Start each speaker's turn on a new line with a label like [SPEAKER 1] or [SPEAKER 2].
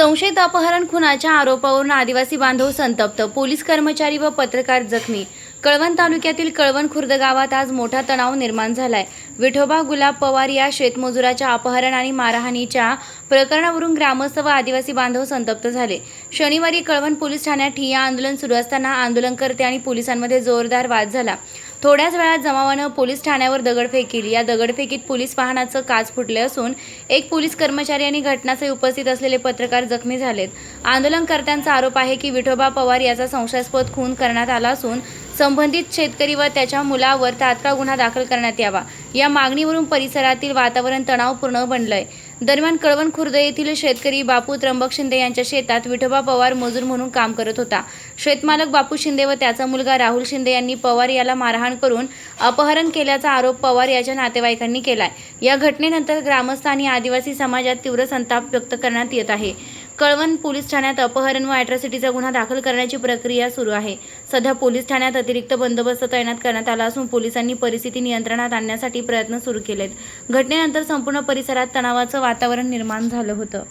[SPEAKER 1] संशयित अपहरण खुनाच्या आरोपावरून आदिवासी बांधव संतप्त. पोलीस कर्मचारी व पत्रकार जखमी. कळवण तालुक्यातील कळवण खुर्द गावात आज मोठा तणाव निर्माण झालाय. विठोबा गुलाब पवार या शेतमजुराच्या अपहरण आणि मारहाणीच्या प्रकरणावरून ग्रामस्थ व आदिवासी बांधव संतप्त झाले. शनिवारी कळवण पोलीस ठाण्यात ठिय्या आंदोलन सुरू असताना आंदोलनकर्ते आणि पोलिसांमध्ये जोरदार वाद झाला. थोड्याच वेळात जमावानं पोलीस ठाण्यावर दगडफेक केली. या दगडफेकीत पोलीस वाहनाचं काच फुटले असून एक पोलीस कर्मचारी आणि घटनास्थळी उपस्थित असलेले पत्रकार जखमी झालेत. आंदोलनकर्त्यांचा आरोप आहे की विठोबा पवार याचा संशयास्पद खून करण्यात आला असून संबंधित शेतकरी व त्याच्या मुलावर तात्काळ गुन्हा दाखल करण्यात यावा. या मागणीवरून परिसरातील वातावरण तणावपूर्ण बनलंय. दरम्यान कळवण खुर्द येथील शेतकरी बापू त्र्यंबक शिंदे यांच्या शेतात विठोबा पवार मजूर म्हणून काम करत होता. शेतमालक बापू शिंदे व त्याचा मुलगा राहुल शिंदे यांनी पवार याला मारहाण करून अपहरण केल्याचा आरोप पवार याच्या नातेवाईकांनी केलाय. या घटनेनंतर ग्रामस्थ आणि आदिवासी समाजात तीव्र संताप व्यक्त करण्यात येत आहे. कळवण पोलीस ठाण्यात अपहरण व अॅट्रॉसिटीचा गुन्हा दाखल करण्याची प्रक्रिया सुरू आहे. सध्या पोलीस ठाण्यात अतिरिक्त बंदोबस्त तैनात करण्यात आला असून पोलिसांनी परिस्थिती नियंत्रणात आणण्यासाठी प्रयत्न सुरू केलेत. घटनेनंतर संपूर्ण परिसरात तणावाचं वातावरण निर्माण झालं होतं.